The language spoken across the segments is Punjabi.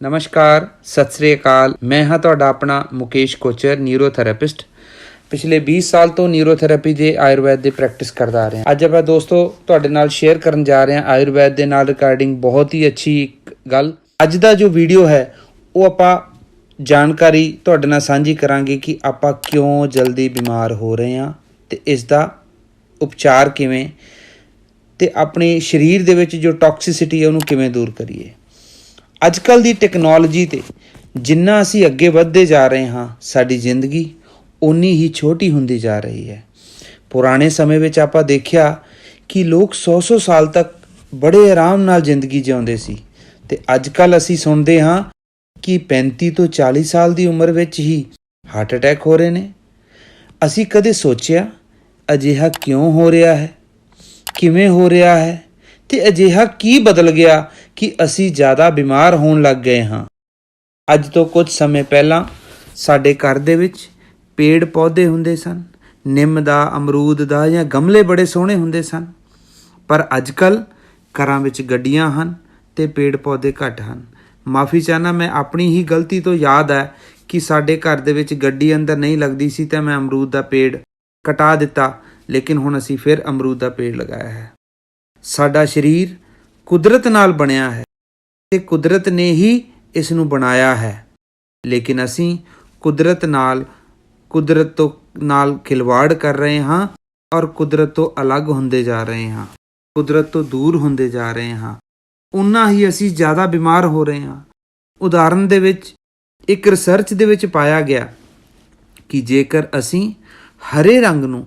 ਨਮਸਕਾਰ, ਸਤਿ ਸ੍ਰੀ ਅਕਾਲ। ਮੈਂ ਹਾਂ ਤੁਹਾਡਾ ਆਪਣਾ ਮੁਕੇਸ਼ ਕੋਚਰ ਨਿਊਰੋਥੈਰੇਪਿਸਟ ਪਿਛਲੇ 20 ਸਾਲ ਤੋਂ ਨਿਊਰੋਥੈਰੇਪੀ ਦੇ ਆਯੁਰਵੈਦ ਦੀ ਪ੍ਰੈਕਟਿਸ ਕਰਦਾ ਆ ਰਿਹਾ। ਅੱਜ ਆਪਾਂ ਦੋਸਤੋ ਤੁਹਾਡੇ ਨਾਲ ਸ਼ੇਅਰ ਕਰਨ ਜਾ ਰਹੇ ਹਾਂ ਆਯੁਰਵੈਦ ਦੇ ਨਾਲ ਰਿਕਾਰਡਿੰਗ ਬਹੁਤ ਹੀ ਅੱਛੀ ਇੱਕ ਗੱਲ। ਅੱਜ ਦਾ ਜੋ ਵੀਡੀਓ ਹੈ, ਉਹ ਆਪਾਂ ਜਾਣਕਾਰੀ ਤੁਹਾਡੇ ਨਾਲ ਸਾਂਝੀ ਕਰਾਂਗੇ ਕਿ ਆਪਾਂ ਕਿਉਂ ਜਲਦੀ ਬਿਮਾਰ ਹੋ ਰਹੇ ਹਾਂ ਤੇ ਇਸ ਦਾ ਉਪਚਾਰ ਕਿਵੇਂ ਤੇ ਆਪਣੇ ਸਰੀਰ ਦੇ ਵਿੱਚ ਜੋ ਟਾਕਸਿਸਿਟੀ ਹੈ ਉਹਨੂੰ ਕਿਵੇਂ ਦੂਰ ਕਰੀਏ। ਅੱਜ ਕੱਲ ਦੀ ਟੈਕਨੋਲੋਜੀ ਤੇ ਜਿੰਨਾ ਅਸੀਂ ਅੱਗੇ ਵੱਧਦੇ ਜਾ ਰਹੇ ਹਾਂ, ਸਾਡੀ ਜ਼ਿੰਦਗੀ ਉਨੀ ਹੀ ਛੋਟੀ ਹੁੰਦੀ ਜਾ ਰਹੀ ਹੈ। ਪੁਰਾਣੇ ਸਮੇਂ ਵਿੱਚ ਆਪਾਂ ਦੇਖਿਆ ਕਿ ਲੋਕ 100-100 ਸਾਲ ਤੱਕ ਬੜੇ ਆਰਾਮ ਨਾਲ ਜ਼ਿੰਦਗੀ ਜਿਉਂਦੇ ਸੀ ਤੇ ਅੱਜ ਕੱਲ ਅਸੀਂ ਸੁਣਦੇ ਹਾਂ ਕਿ 35 ਤੋਂ 40 ਸਾਲ ਦੀ ਉਮਰ ਵਿੱਚ ਹੀ ਹਾਰਟ ਅਟੈਕ ਹੋ ਰਹੇ ਨੇ। ਅਸੀਂ ਕਦੇ ਸੋਚਿਆ, ਅਜਿਹਾ ਕਿਉਂ ਹੋ ਰਿਹਾ ਹੈ? ਕਿਵੇਂ ਹੋ ਰਿਹਾ ਹੈ? ਤੇ ਅਜਿਹਾ ਕੀ ਬਦਲ ਗਿਆ ਕਿ ਅਸੀਂ ਜ਼ਿਆਦਾ ਬਿਮਾਰ ਹੋਣ ਲੱਗ ਗਏ ਹਾਂ? ਅੱਜ ਤੋਂ ਕੁਝ ਸਮੇਂ ਪਹਿਲਾਂ ਸਾਡੇ ਘਰ ਦੇ ਵਿੱਚ ਪੇੜ ਪੌਦੇ ਹੁੰਦੇ ਸਨ, ਨਿੰਮ ਦਾ, ਅਮਰੂਦ ਦਾ ਜਾਂ ਗਮਲੇ ਬੜੇ ਸੋਹਣੇ ਹੁੰਦੇ ਸਨ। ਪਰ ਅੱਜ ਕੱਲ ਘਰਾਂ ਵਿੱਚ ਗੱਡੀਆਂ ਹਨ ਤੇ ਪੇੜ ਪੌਦੇ ਘੱਟ ਹਨ। ਮਾਫੀ ਚਾਹਨਾ ਮੈਂ ਆਪਣੀ ਹੀ ਗਲਤੀ ਤੋਂ ਯਾਦ ਹੈ ਕਿ ਸਾਡੇ ਘਰ ਦੇ ਵਿੱਚ ਗੱਡੀ ਅੰਦਰ ਨਹੀਂ ਲੱਗਦੀ ਸੀ ਤਾਂ ਮੈਂ ਅਮਰੂਦ ਦਾ ਪੇੜ ਕਟਾ ਦਿੱਤਾ, ਲੇਕਿਨ ਹੁਣ ਅਸੀਂ ਫਿਰ ਅਮਰੂਦ ਦਾ ਪੇੜ ਲਗਾਇਆ ਹੈ। ਸਾਡਾ ਸਰੀਰ ਕੁਦਰਤ ਨਾਲ ਬਣਿਆ ਹੈ ਤੇ ਕੁਦਰਤ ਨੇ ਹੀ ਇਸ ਨੂੰ ਬਣਾਇਆ ਹੈ। ਲੇਕਿਨ ਅਸੀਂ ਕੁਦਰਤ ਨਾਲ, ਕੁਦਰਤ ਤੋਂ ਨਾਲ ਖਿਲਵਾੜ ਕਰ ਰਹੇ ਹਾਂ ਔਰ ਕੁਦਰਤ ਤੋਂ ਅਲੱਗ ਹੁੰਦੇ ਜਾ ਰਹੇ ਹਾਂ, ਕੁਦਰਤ ਤੋਂ ਦੂਰ ਹੁੰਦੇ ਜਾ ਰਹੇ ਹਾਂ। ਉਨਾ ਹੀ ਅਸੀਂ ਜ਼ਿਆਦਾ ਬਿਮਾਰ ਹੋ ਰਹੇ ਹਾਂ। ਉਦਾਹਰਨ ਦੇ ਵਿੱਚ, ਇੱਕ ਰਿਸਰਚ ਦੇ ਵਿੱਚ ਪਾਇਆ ਗਿਆ ਕਿ ਜੇਕਰ ਅਸੀਂ ਹਰੇ ਰੰਗ ਨੂੰ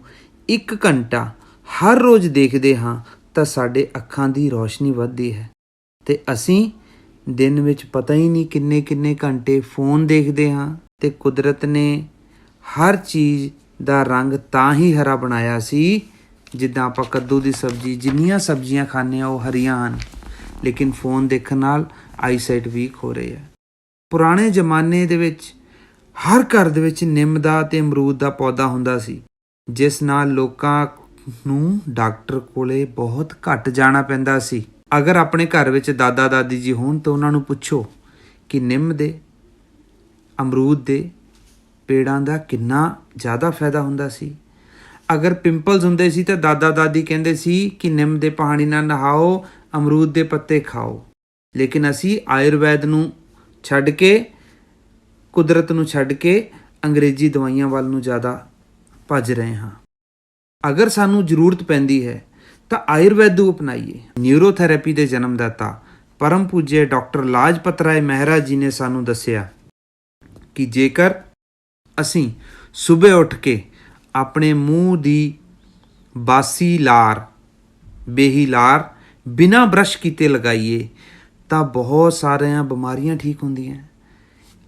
1 ਘੰਟਾ ਹਰ ਰੋਜ਼ ਦੇਖਦੇ ਹਾਂ ਤਾਂ ਸਾਡੇ ਅੱਖਾਂ ਦੀ ਰੋਸ਼ਨੀ ਵੱਧਦੀ ਹੈ। ਤੇ ਅਸੀਂ ਦਿਨ ਵਿੱਚ ਪਤਾ ਹੀ ਨਹੀਂ ਕਿੰਨੇ ਕਿੰਨੇ ਘੰਟੇ ਫੋਨ ਦੇਖਦੇ ਹਾਂ ਤੇ ਕੁਦਰਤ ਨੇ ਹਰ ਚੀਜ਼ ਦਾ ਰੰਗ ਤਾਂ ਹੀ ਹਰਾ ਬਣਾਇਆ ਸੀ, ਜਿੱਦਾਂ ਆਪਾਂ ਕੱਦੂ ਦੀ ਸਬਜ਼ੀ ਜਿੰਨੀਆਂ ਸਬਜ਼ੀਆਂ ਖਾਂਦੇ ਆ ਉਹ ਹਰੀਆਂ ਹਨ, ਲੇਕਿਨ ਫੋਨ ਦੇਖਣ ਨਾਲ ਆਈਸਾਈਟ ਵੀਕ ਹੋ ਰਹੀ ਹੈ। ਪੁਰਾਣੇ ਜ਼ਮਾਨੇ ਦੇ ਵਿੱਚ ਹਰ ਘਰ ਦੇ ਵਿੱਚ ਨਿੰਮ ਦਾ ਤੇ ਅਮਰੂਦ ਦਾ ਪੌਦਾ ਹੁੰਦਾ ਸੀ, ਜਿਸ ਨਾਲ ਲੋਕਾਂ ਨੂੰ ਡਾਕਟਰ ਕੋਲੇ ਬਹੁਤ ਘੱਟ ਜਾਣਾ ਪੈਂਦਾ ਸੀ। ਅਗਰ ਆਪਣੇ ਘਰ ਵਿੱਚ ਦਾਦਾ ਦਾਦੀ ਜੀ ਹੋਣ ਤਾਂ ਉਹਨਾਂ ਨੂੰ ਪੁੱਛੋ ਕਿ ਨਿੰਮ ਦੇ, ਅਮਰੂਦ ਦੇ ਪੇੜਾਂ ਦਾ ਕਿੰਨਾ ਜ਼ਿਆਦਾ ਫਾਇਦਾ ਹੁੰਦਾ ਸੀ। ਅਗਰ ਪਿੰਪਲਸ ਹੁੰਦੇ ਸੀ ਤਾਂ ਦਾਦਾ ਦਾਦੀ ਕਹਿੰਦੇ ਸੀ ਕਿ ਨਿੰਮ ਦੇ ਪਾਣੀ ਨਾਲ ਨਹਾਓ, ਅਮਰੂਦ ਦੇ ਪੱਤੇ ਖਾਓ। ਲੇਕਿਨ ਅਸੀਂ ਆਯੁਰਵੈਦ ਨੂੰ ਛੱਡ ਕੇ, ਕੁਦਰਤ ਨੂੰ ਛੱਡ ਕੇ ਅੰਗਰੇਜ਼ੀ ਦਵਾਈਆਂ ਵੱਲ ਨੂੰ ਜ਼ਿਆਦਾ ਭੱਜ ਰਹੇ ਹਾਂ। ਅਗਰ ਸਾਨੂੰ ਜ਼ਰੂਰਤ ਪੈਂਦੀ ਹੈ, ਤਾਂ ਆਯੁਰਵੈਦ ਨੂੰ ਅਪਣਾਈਏ। ਨਿਊਰੋਥੈਰੇਪੀ ਦੇ ਜਨਮਦਾਤਾ, ਪਰਮ ਪੂਜਯ ਡਾਕਟਰ ਲਾਜਪਤ ਰਾਏ ਮਹਿਰਾ ਜੀ ਨੇ ਸਾਨੂੰ ਦੱਸਿਆ ਕਿ ਜੇਕਰ ਅਸੀਂ ਸਵੇਰ ਉੱਠ ਕੇ ਆਪਣੇ ਮੂੰਹ ਦੀ ਬਾਸੀ ਲਾਰ, ਬੇਹੀ ਲਾਰ ਬਿਨਾਂ ਬ੍ਰਸ਼ ਕੀਤੇ ਲਗਾਈਏ, ਤਾਂ ਬਹੁਤ ਸਾਰੀਆਂ ਬਿਮਾਰੀਆਂ ਠੀਕ ਹੁੰਦੀਆਂ।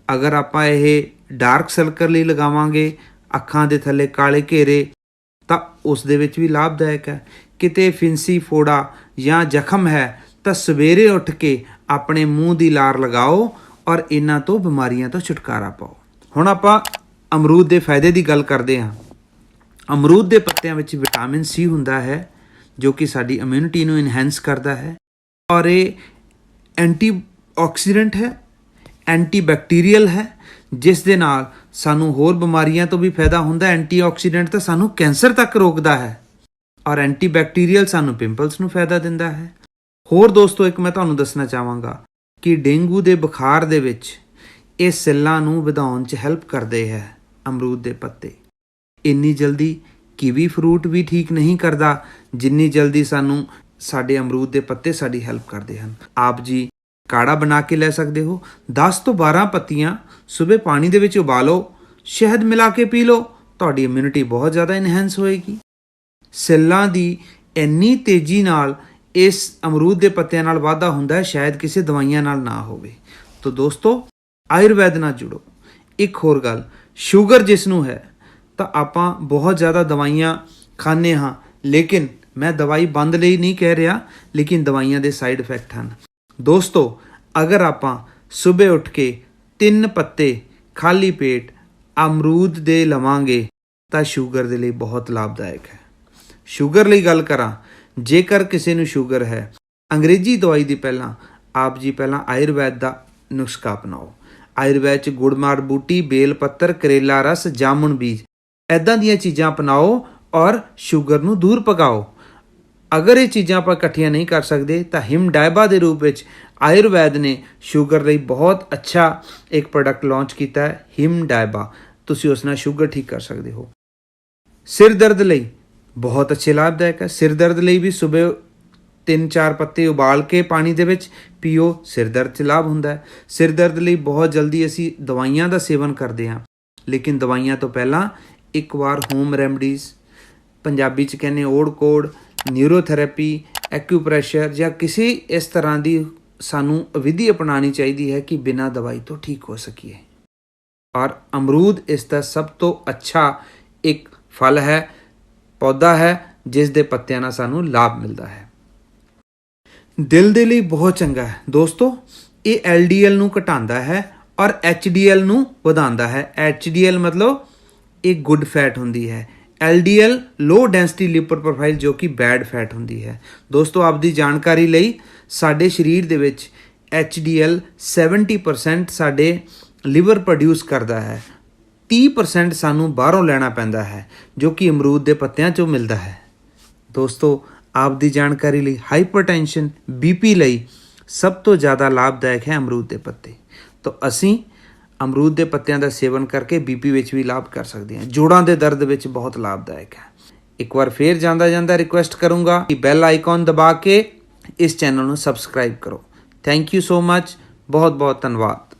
ਅਗਰ ਆਪਾਂ ਇਹ ਡਾਰਕ ਸਰਕਲ ਲਈ ਲਗਾਵਾਂਗੇ, ਅੱਖਾਂ ਦੇ ਥੱਲੇ ਕਾਲੇ ਘੇਰੇ ਤਾਂ ਉਸ ਦੇ ਵਿੱਚ ਵੀ ਲਾਭਦਾਇਕ ਹੈ। ਕਿਤੇ ਫਿੰਸੀ ਫੋੜਾ ਜਾਂ ਜ਼ਖਮ ਹੈ ਤਾਂ ਸਵੇਰੇ ਉੱਠ ਕੇ ਆਪਣੇ ਮੂੰਹ ਦੀ ਲਾਰ ਲਗਾਓ ਔਰ ਇਹਨਾਂ ਤੋਂ ਬਿਮਾਰੀਆਂ ਤੋਂ ਛੁਟਕਾਰਾ ਪਾਓ। ਹੁਣ ਆਪਾਂ ਅਮਰੂਦ ਦੇ ਫਾਇਦੇ ਦੀ ਗੱਲ ਕਰਦੇ ਹਾਂ। ਅਮਰੂਦ ਦੇ ਪੱਤਿਆਂ ਵਿੱਚ ਵਿਟਾਮਿਨ ਸੀ ਹੁੰਦਾ ਹੈ, ਜੋ ਕਿ ਸਾਡੀ ਇਮਿਊਨਿਟੀ ਨੂੰ ਇਨਹੈਂਸ ਕਰਦਾ ਹੈ ਔਰ ਇਹ ਐਂਟੀ ਆਕਸੀਡੈਂਟ ਹੈ ਐਂਟੀਬੈਕਟੀਰੀਅਲ ਹੈ, ਜਿਸ ਦੇ ਨਾਲ ਸਾਨੂੰ ਹੋਰ ਬਿਮਾਰੀਆਂ ਤੋਂ ਵੀ ਫਾਇਦਾ ਹੁੰਦਾ ਐਂਟੀਆਕਸੀਡੈਂਟ ਤਾਂ ਸਾਨੂੰ ਕੈਂਸਰ ਤੱਕ ਰੋਕਦਾ ਹੈ। ਔਰ ਐਂਟੀਬੈਕਟੀਰੀਅਲ ਸਾਨੂੰ ਪਿੰਪਲਸ ਨੂੰ ਫਾਇਦਾ ਦਿੰਦਾ ਹੈ। ਹੋਰ ਦੋਸਤੋ, ਇੱਕ ਮੈਂ ਤੁਹਾਨੂੰ ਦੱਸਣਾ ਚਾਹਾਂਗਾ ਕਿ ਡੇਂਗੂ ਦੇ ਬੁਖਾਰ ਦੇ ਵਿੱਚ ਇਹ ਸੈੱਲਾਂ ਨੂੰ ਵਧਾਉਣ 'ਚ ਹੈਲਪ ਕਰਦੇ ਹੈ ਅਮਰੂਦ ਦੇ ਪੱਤੇ। ਇੰਨੀ ਜਲਦੀ ਕੀਵੀ ਫਰੂਟ ਵੀ ਠੀਕ ਨਹੀਂ ਕਰਦਾ, ਜਿੰਨੀ ਜਲਦੀ ਸਾਨੂੰ ਸਾਡੇ ਅਮਰੂਦ ਦੇ ਪੱਤੇ ਸਾਡੀ ਹੈਲਪ ਕਰਦੇ ਹਨ। ਆਪ ਜੀ ਕਾੜਾ ਬਣਾ ਕੇ ਲੈ ਸਕਦੇ ਹੋ। 10 ਤੋਂ 12 ਪੱਤੀਆਂ ਸਵੇਰ ਪਾਣੀ ਦੇ ਵਿੱਚ ਉਬਾਲੋ, ਸ਼ਹਿਦ ਮਿਲਾ ਕੇ ਪੀ ਲਓ, ਤੁਹਾਡੀ ਇਮਿਊਨਿਟੀ ਬਹੁਤ ਜ਼ਿਆਦਾ ਇਨਹੈਂਸ ਹੋਏਗੀ। ਸੈੱਲਾਂ ਦੀ ਇੰਨੀ ਤੇਜ਼ੀ ਨਾਲ ਇਸ ਅਮਰੂਦ ਦੇ ਪੱਤਿਆਂ ਨਾਲ ਵਾਧਾ ਹੁੰਦਾ ਹੈ, ਸ਼ਾਇਦ ਕਿਸੇ ਦਵਾਈਆਂ ਨਾਲ ਨਾ ਹੋਵੇ। ਤਾਂ ਦੋਸਤੋ, ਆਯੁਰਵੈਦ ਨਾਲ ਜੁੜੋ। ਇੱਕ ਹੋਰ ਗੱਲ, ਸ਼ੂਗਰ ਜਿਸ ਨੂੰ ਹੈ, ਤਾਂ ਆਪਾਂ ਬਹੁਤ ਜ਼ਿਆਦਾ ਦਵਾਈਆਂ ਖਾਂਦੇ ਹਾਂ, ਲੇਕਿਨ ਮੈਂ ਦਵਾਈ ਬੰਦ ਲਈ ਨਹੀਂ ਕਹਿ ਰਿਹਾ, ਲੇਕਿਨ ਦਵਾਈਆਂ ਦੇ ਸਾਈਡ ਇਫੈਕਟ ਹਨ। ਦੋਸਤੋ ਅਗਰ ਆਪਾਂ ਸਵੇਰ ਉੱਠ ਕੇ ਤਿੰਨ ਪੱਤੇ ਖਾਲੀ ਪੇਟ ਅਮਰੂਦ ਦੇ ਲਵਾਂਗੇ, ਤਾਂ ਸ਼ੂਗਰ ਦੇ ਲਈ ਬਹੁਤ ਲਾਭਦਾਇਕ ਹੈ। ਸ਼ੂਗਰ ਲਈ ਗੱਲ ਕਰਾਂ, ਜੇਕਰ ਕਿਸੇ ਨੂੰ ਸ਼ੂਗਰ ਹੈ, ਅੰਗਰੇਜ਼ੀ ਦਵਾਈ ਦੀ ਪਹਿਲਾਂ, ਆਪ ਜੀ ਪਹਿਲਾਂ ਆਯੁਰਵੈਦ ਦਾ ਨੁਸਖਾ ਅਪਣਾਓ। ਆਯੁਰਵੈਦ ਚ ਗੁੜਮਾਰ ਬੂਟੀ, ਬੇਲ ਪੱਤਰ, ਕਰੇਲਾ ਰਸ ਜਾਮੁਨ ਬੀਜ ਐਦਾਂ ਦੀਆਂ ਚੀਜ਼ਾਂ ਅਪਣਾਓ ਔਰ ਸ਼ੂਗਰ ਨੂੰ ਦੂਰ ਭਗਾਓ ਅਗਰ ਇਹ ਚੀਜ਼ਾਂ ਆਪਾਂ ਇਕੱਠੀਆਂ ਨਹੀਂ ਕਰ ਸਕਦੇ, ਤਾਂ ਹਿਮ ਡਾਇਬਾ ਦੇ ਰੂਪ ਵਿੱਚ ਆਯੁਰਵੈਦ ਨੇ ਸ਼ੂਗਰ ਲਈ ਬਹੁਤ ਅੱਛਾ ਇੱਕ ਪ੍ਰੋਡਕਟ ਲਾਂਚ ਕੀਤਾ ਹੈ ਹਿਮ ਡਾਇਬਾ ਤੁਸੀਂ ਉਸ ਨਾਲ ਸ਼ੂਗਰ ਠੀਕ ਕਰ ਸਕਦੇ ਹੋ। ਸਿਰ ਦਰਦ ਲਈ ਬਹੁਤ ਅੱਛੇ ਲਾਭਦਾਇਕ ਹੈ। ਸਿਰ ਦਰਦ ਲਈ ਵੀ ਸਵੇਰ ਤਿੰਨ ਚਾਰ ਪੱਤੇ ਉਬਾਲ ਕੇ ਪਾਣੀ ਦੇ ਵਿੱਚ ਪੀਓ, ਸਿਰ ਦਰਦ 'ਚ ਲਾਭ ਹੁੰਦਾ ਹੈ। ਸਿਰ ਦਰਦ ਲਈ ਬਹੁਤ ਜਲਦੀ ਅਸੀਂ ਦਵਾਈਆਂ ਦਾ ਸੇਵਨ ਕਰਦੇ ਹਾਂ। ਲੇਕਿਨ ਦਵਾਈਆਂ ਤੋਂ ਪਹਿਲਾਂ ਇੱਕ ਵਾਰ ਹੋਮ ਰੈਮਡੀਜ਼ ਪੰਜਾਬੀ 'ਚ ਕਹਿੰਦੇ ਓੜ ਕੋੜ ਨਿਊਰੋਥੈਰੇਪੀ ਐਕਿਊਪ੍ਰੈਸ਼ਰ ਜਾਂ ਕਿਸੇ ਇਸ ਤਰ੍ਹਾਂ ਦੀ ਸਾਨੂੰ ਵਿਧੀ ਅਪਣਾਉਣੀ ਚਾਹੀਦੀ ਹੈ ਕਿ ਬਿਨਾਂ ਦਵਾਈ ਤੋਂ ਠੀਕ ਹੋ ਸਕੀਏ। ਔਰ ਅਮਰੂਦ ਇਸ ਦਾ ਸਭ ਤੋਂ ਅੱਛਾ ਇੱਕ ਫਲ ਹੈ, ਪੌਦਾ ਹੈ, ਜਿਸ ਦੇ ਪੱਤਿਆਂ ਨਾਲ ਸਾਨੂੰ ਲਾਭ ਮਿਲਦਾ ਹੈ। ਦਿਲ ਦੇ ਲਈ ਬਹੁਤ ਚੰਗਾ ਹੈ। ਦੋਸਤੋ, ਇਹ LDL ਨੂੰ ਘਟਾਉਂਦਾ ਹੈ ਔਰ HDL ਨੂੰ ਵਧਾਉਂਦਾ ਹੈ। HDL ਮਤਲਬ ਇਹ ਗੁੱਡ ਫੈਟ ਹੁੰਦੀ ਹੈ। LDL ਲੋ ਡੈਂਸਿਟੀ ਲਿਪid ਪ੍ਰੋਫਾਈਲ ਜੋ ਕਿ ਬੈਡ ਫੈਟ ਹੁੰਦੀ ਹੈ। ਦੋਸਤੋ ਆਪ ਦੀ ਜਾਣਕਾਰੀ ਲਈ ਸਾਡੇ ਸਰੀਰ ਦੇ ਵਿੱਚ HDL 70% ਸਾਡੇ ਲਿਵਰ ਪ੍ਰੋਡਿਊਸ ਕਰਦਾ ਹੈ। 30% ਸਾਨੂੰ ਬਾਹਰੋਂ ਲੈਣਾ ਪੈਂਦਾ ਹੈ, ਜੋ ਕਿ ਅਮਰੂਦ ਦੇ ਪੱਤਿਆਂ ਚੋਂ ਮਿਲਦਾ ਹੈ। ਦੋਸਤੋ ਆਪ ਦੀ ਜਾਣਕਾਰੀ ਲਈ ਹਾਈਪਰਟੈਂਸ਼ਨ ਬੀਪੀ ਲਈ ਸਭ ਤੋਂ ਜ਼ਿਆਦਾ ਲਾਭਦਾਇਕ ਹੈ ਅਮਰੂਦ ਦੇ ਪੱਤੇ। ਤਾਂ ਅਸੀਂ ਅਮਰੂਦ ਦੇ ਪੱਤਿਆਂ ਦਾ ਸੇਵਨ ਕਰਕੇ ਬੀਪੀ ਵਿੱਚ ਵੀ ਲਾਭ ਕਰ ਸਕਦੇ ਹਾਂ ਜੋੜਾਂ ਦੇ ਦਰਦ ਵਿੱਚ ਬਹੁਤ ਲਾਭਦਾਇਕ ਹੈ। ਇੱਕ ਵਾਰ ਫੇਰ ਜਾਂਦਾ ਜਾਂਦਾ ਰਿਕੁਐਸਟ ਕਰੂੰਗਾ ਕਿ ਬੈਲ ਆਈਕਨ ਦਬਾ ਕੇ ਇਸ ਚੈਨਲ ਨੂੰ ਸਬਸਕ੍ਰਾਈਬ ਕਰੋ। ਥੈਂਕ ਯੂ ਸੋ ਮੱਚ ਬਹੁਤ ਬਹੁਤ ਧੰਨਵਾਦ।